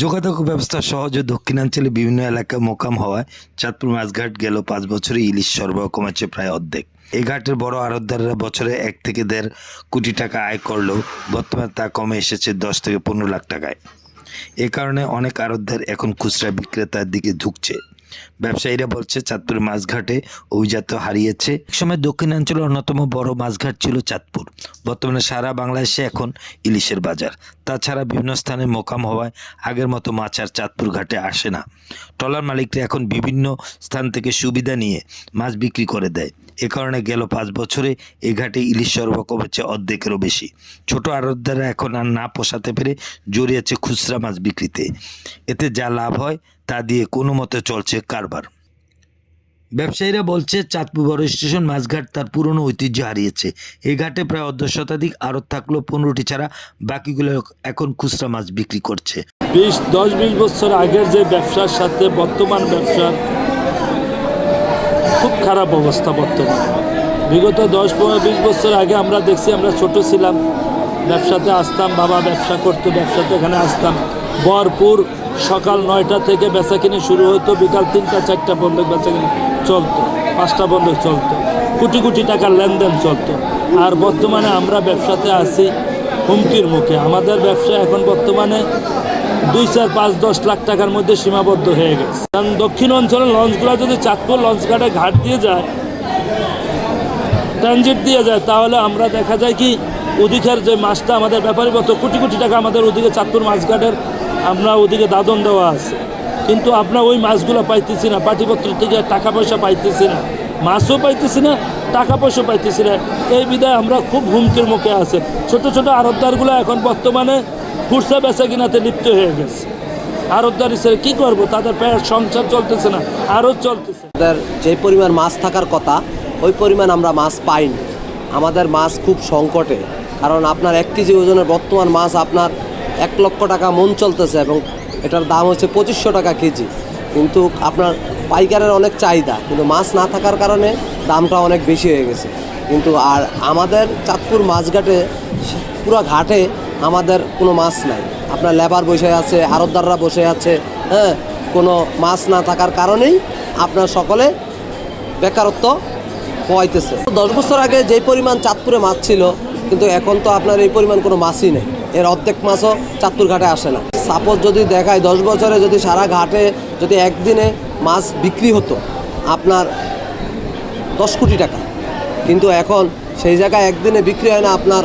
যোগাযোগ ব্যবস্থা সহজে দক্ষিণাঞ্চলে বিভিন্ন এলাকায় মোকাম হওয়ায় চাঁদপুর মাছঘাট গেল পাঁচ বছরে ইলিশ সরবরাহ কমেছে প্রায় অর্ধেক। এই ঘাটের বড় আড়তদাররা বছরে এক থেকে দেড় কোটি টাকা আয় করলেও বর্তমানে তা কমে এসেছে দশ থেকে পনেরো লাখ টাকায়। এ কারণে অনেক আড়তদার এখন খুচরা বিক্রেতার দিকে ঝুঁকছে। ব্যবসায়ীরা বলছে, চাঁদপুর মাছঘাটে অভিজাত হারিয়েছে। এক সময় দক্ষিণাঞ্চলের অন্যতম বড় মাছঘাট ছিল চাঁদপুর। বর্তমানে সারা বাংলাদেশে এখন ইলিশের বাজার। তাছাড়া বিভিন্ন স্থানে মোকাম হওয়ায় আগের মতো মাছ আর চাঁদপুর ঘাটে আসে না। ট্রলার মালিকরা এখন বিভিন্ন স্থান থেকে সুবিধা নিয়ে মাছ বিক্রি করে দেয়। এ কারণে গেল পাঁচ বছরে এই ঘাটে ইলিশ সরবরাহ কমেছে অর্ধেকেরও বেশি। ছোট আড়তদাররা এখন আর না পোষাতে পেরে জড়িয়েছে খুচরা মাছ বিক্রিতে। এতে যা লাভ হয় তা দিয়ে কোনো মতে চলছে কারবার। ব্যবসায়ীরা বলছে, চাঁদপুর বড় স্টেশন মাছঘাট তার পুরনো ঐতিহ্য হারিয়েছে। এ ঘাটে প্রায় অর্ধ শতাধিক আড়ত থাকলেও পনেরোটি ছাড়া বাকিগুলো এখন খুচরা মাছ বিক্রি করছে। বিশ, দশ, বিশ বছর আগের যে ব্যবসার সাথে বর্তমান ব্যবসার খুব খারাপ অবস্থা বর্তমানে। বিগত দশ, পনেরো, বিশ বছর আগে আমরা দেখছি আমরা ছোট ছিলাম, ব্যবসাতে আসতাম, বাবা ব্যবসা করতো, ব্যবসাতে এখানে আসতাম। ভরপুর সকাল নয়টা থেকে বেচা কিনে শুরু হতো, বিকাল তিনটা, চারটা বেচা কিনে চলতো, পাঁচটা বন্ধক চলতো। কোটি কোটি টাকার লেনদেন চলতো। আর বর্তমানে আমরা ব্যবসাতে আছি হুমকির মুখে। আমাদের ব্যবসা এখন বর্তমানে দুই চার পাঁচ, দশ লাখ টাকার মধ্যে সীমাবদ্ধ হয়ে গেছে। কারণ দক্ষিণ অঞ্চলের লঞ্চগুলো যদি চাঁদপুর লঞ্চ ঘাটে ঘাট দিয়ে যায়, ট্রানজিট দিয়ে যায়, তাহলে আমরা দেখা যায় কি, ওদিকের যে মাছটা আমাদের ব্যাপারী কত কোটি কোটি টাকা আমাদের ওদিকে চাঁদপুর মাছঘাটের আমরা ওদিকে দাদন দেওয়া আছে। কিন্তু আমরা ওই মাছগুলো পাইতেছি না, পাটিপত্র থেকে টাকা পয়সা পাইতেছি না, মাছও পাইতেছি না, টাকা পয়সা পাইতেছি না। এই বিধায় আমরা খুব হুমকির মুখে আছে। ছোট ছোট আড়তদারগুলো এখন বর্তমানে খুচরা বেচা কিনাতে লিপ্ত হয়ে গেছে। আড়তদার হিসেবে কী করব? তাদের পেট সংসার চলতেছে না, আরও চলতেছে। যে পরিমাণ মাছ থাকার কথা, ওই পরিমাণ আমরা মাছ পাইনি। আমাদের মাছ খুব সংকটে, কারণ আপনার এক কেজি ওজনের বর্তমান মাছ আপনার এক লক্ষ টাকা মন চলতেছে এবং এটার দাম হচ্ছে পঁচিশশো টাকা কেজি। কিন্তু আপনার পাইকারের অনেক চাহিদা, কিন্তু মাছ না থাকার কারণে দামটা অনেক বেশি হয়ে গেছে। কিন্তু আর আমাদের চাঁদপুর মাছঘাটে, পুরো ঘাটে আমাদের কোনো মাছ নাই। আপনার লেবার বসে আছে আড়তদাররা বসে আছে হ্যাঁ? কোনো মাছ না থাকার কারণেই আপনার সকলে বেকারত্ব পোয়াইতেছে দশ বছর আগে যেই পরিমাণ চাঁদপুরে মাছ ছিল, কিন্তু এখন তো আপনার এই পরিমাণ কোনো মাছই নেই। এর অর্ধেক মাছও চাঁদপুর ঘাটে আসে না। সাপোজ যদি দেখায় দশ বছরে যদি সারা ঘাটে যদি একদিনে মাছ বিক্রি হতো, আপনার দশ কোটি টাকা। কিন্তু এখন সেই জায়গায় একদিনে বিক্রি হয় না, আপনার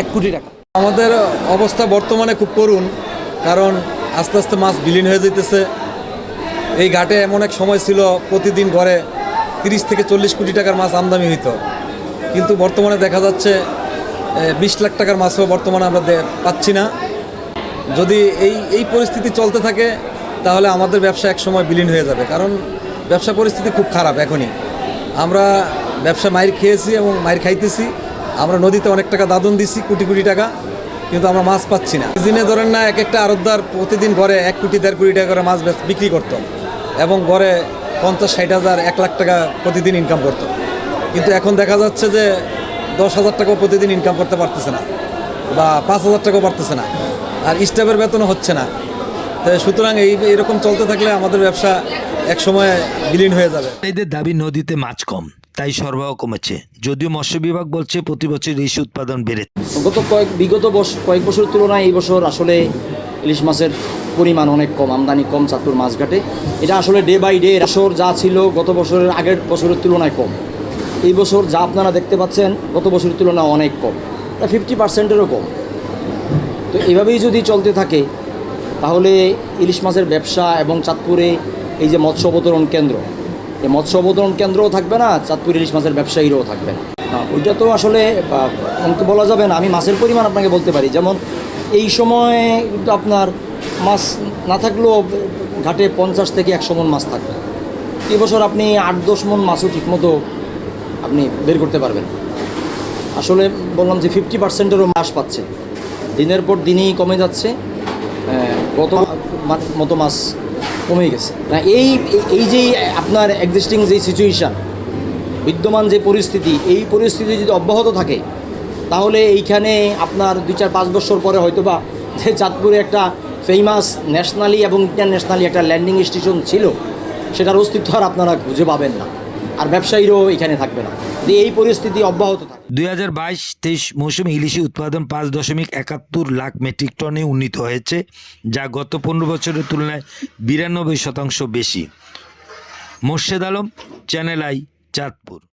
এক কোটি টাকা। আমাদের অবস্থা বর্তমানে খুব করুণ, কারণ আস্তে আস্তে মাছ বিলীন হয়ে যেতেছে এই ঘাটে এমন এক সময় ছিল প্রতিদিন ঘরে তিরিশ থেকে চল্লিশ কোটি টাকার মাছ আমদানি হইতো। কিন্তু বর্তমানে দেখা যাচ্ছে বিশ লাখ টাকার মাছও বর্তমানে আমরা পাচ্ছি না। যদি এই এই পরিস্থিতি চলতে থাকে, তাহলে আমাদের ব্যবসা এক সময় বিলীন হয়ে যাবে, কারণ ব্যবসা পরিস্থিতি খুব খারাপ এখনই। আমরা ব্যবসা মাইর খেয়েছি এবং মাইর খাইতেছি। আমরা নদীতে অনেক টাকা দাদন দিছি, কোটি কোটি টাকা, কিন্তু আমরা মাছ পাচ্ছি না। দিনে ধরেন না এক একটা আরতদার প্রতিদিন ঘরে এক কোটি, দেড় কোটি টাকা করে মাছ বিক্রি করতো এবং ঘরে পঞ্চাশ, ষাট হাজার, এক লাখ টাকা প্রতিদিন ইনকাম করতো। কিন্তু এখন দেখা যাচ্ছে যে দশ হাজার টাকাও প্রতিদিন ইনকাম করতে পারতেছে না বা পাঁচ হাজার টাকাও পারতেছে না আর স্টাফের বেতনও হচ্ছে না। তো সুতরাং এই এরকম চলতে থাকলে আমাদের ব্যবসা এক সময় বিলীন হয়ে যাবে। এদের দাবি নদীতে মাছ কম। তাই সরবরাহ কমেছে। যদিও মৎস্য বিভাগ বলছে প্রতি বছর ইলিশ উৎপাদন বেড়েছে। গত কয়েক, বিগত কয়েক বছরের তুলনায় এই বছর আসলে ইলিশ মাছের পরিমাণ অনেক কম, আমদানি কম চাঁদপুর মাছঘাটে এটা আসলে ডে বাই ডে আসর যা ছিল গত বছরের আগের বছরের তুলনায় কম। এই বছর যা আপনারা দেখতে পাচ্ছেন, গত বছরের তুলনায় অনেক কম। প্রায় ফিফটি পার্সেন্টেরও কম। তো এভাবেই যদি চলতে থাকে, তাহলে ইলিশ মাছের ব্যবসা এবং চাঁদপুরে এই যে মৎস্য অবতরণ কেন্দ্র এই মৎস্য অবতরণ কেন্দ্রও থাকবে না চাঁদপুর ইলিশ মাছের ব্যবসায়ীরাও থাকবে ওইটা তো আসলে অঙ্ক বলা যাবে না, আমি মাছের পরিমাণ আপনাকে বলতে পারি। যেমন এই সময় আপনার মাছ না থাকলেও ঘাটে পঞ্চাশ থেকে একশো মন মাছ থাকবে। এবছর আপনি আট দশ মন মাছও ঠিকমতো আপনি বের করতে পারবেন। আসলে বললাম যে ফিফটি পার্সেন্টেরও মাস পাচ্ছে। দিনের পর দিনই কমে যাচ্ছে। মা- মতো মাস কমে গেছে। না, এই এই যে আপনার এক্সিস্টিং যে সিচুয়েশান বিদ্যমান যে পরিস্থিতি, এই পরিস্থিতি যদি অব্যাহত থাকে, তাহলে এইখানে আপনার দুই চার পাঁচ বছর পরে হয়তো বা যে চাঁদপুরে একটা ফেমাস ন্যাশনালি এবং ইন্টারন্যাশনালি একটা ল্যান্ডিং স্টেশন ছিল, সেটার অস্তিত্ব আর আপনারা খুঁজে পাবেন না। আর ব্যবসায়ীরাও এখানে থাকবে না। এই পরিস্থিতি অব্যাহত থাকে। দুই হাজার বাইশ তেইশ মৌসুমে ইলিশি উৎপাদন পাঁচ দশমিক একাত্তর লাখ মেট্রিক টনে উন্নীত হয়েছে, যা গত পনেরো বছরের তুলনায় বিরানব্বই শতাংশ বেশি। Morshed Alam, channel I, Chandpur.